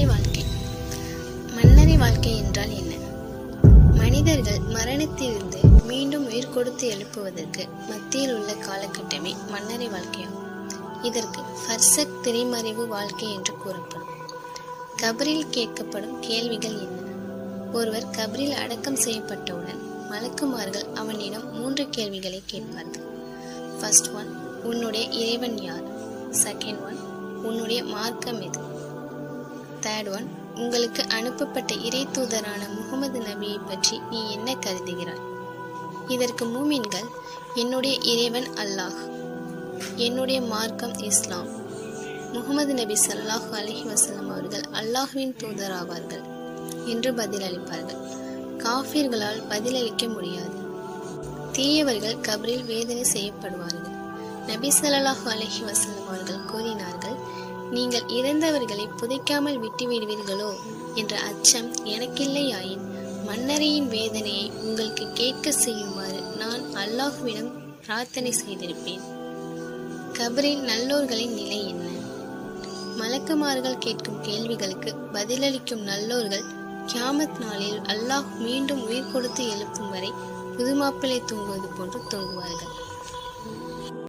மன்னரை வாழ்க்கை. மன்னரை வாழ்க்கை என்றால் என்ன? மனிதர்கள் மரணத்திலிருந்து மீண்டும் உயிர் கொடுத்து எழுப்புவதற்கு மத்தியில் உள்ள காலகட்டமே மன்னரை வாழ்க்கையாகும். இதற்கு ஃபர்சக் திரைமறைவு வாழ்க்கை என்று கூறப்படும். கபரில் கேட்கப்படும் கேள்விகள் என்ன? ஒருவர் கபரில் அடக்கம் செய்யப்பட்டவுடன் மலக்குமார்கள் அவனிடம் மூன்று கேள்விகளை கேட்பார்கள். ஃபர்ஸ்ட் ஒன் உன்னுடைய இறைவன் யார்? செகண்ட் ஒன் உன்னுடைய மார்க்கம் எது? தேர்ட் ஒன் உங்களுக்கு அனுப்பப்பட்ட இறை தூதரான முகமது நபியை பற்றி நீ என்ன கருதுகிறாய்? இதற்கு மூமின்கள் என்னுடைய இறைவன் அல்லாஹ் என்னுடைய மார்க்கம் இஸ்லாம். முகமது நபி சல்லாஹ் அலஹி வசலம் அவர்கள் அல்லாஹ்வின் தூதராவார்கள் என்று பதிலளிப்பார்கள். காஃபிர்களால் பதிலளிக்க முடியாது. தீயவர்கள் கபரில் வேதனை செய்யப்படுவார்கள். நபி ஸல்லல்லாஹு அலஹி வசலம் அவர்கள் கூறினார்கள் நீங்கள் இறந்தவர்களை புதைக்காமல் விட்டுவிடுவீர்களோ என்ற அச்சம் எனக்கில்லையாயின் மன்னரையின் வேதனையை உங்களுக்கு கேட்க செய்யுமாறு நான் அல்லாஹ்விடம் பிரார்த்தனை செய்திருப்பேன். கபரில் நல்லோர்களின் நிலை என்ன? மலக்குமார்கள் கேட்கும் கேள்விகளுக்கு பதிலளிக்கும் நல்லோர்கள் கியாமத் நாளில் அல்லாஹ் மீண்டும் உயிர் கொடுத்து எழுப்பும் வரை புதுமாப்பிள்ளை தூங்குவது போன்று தூங்குவார்கள்.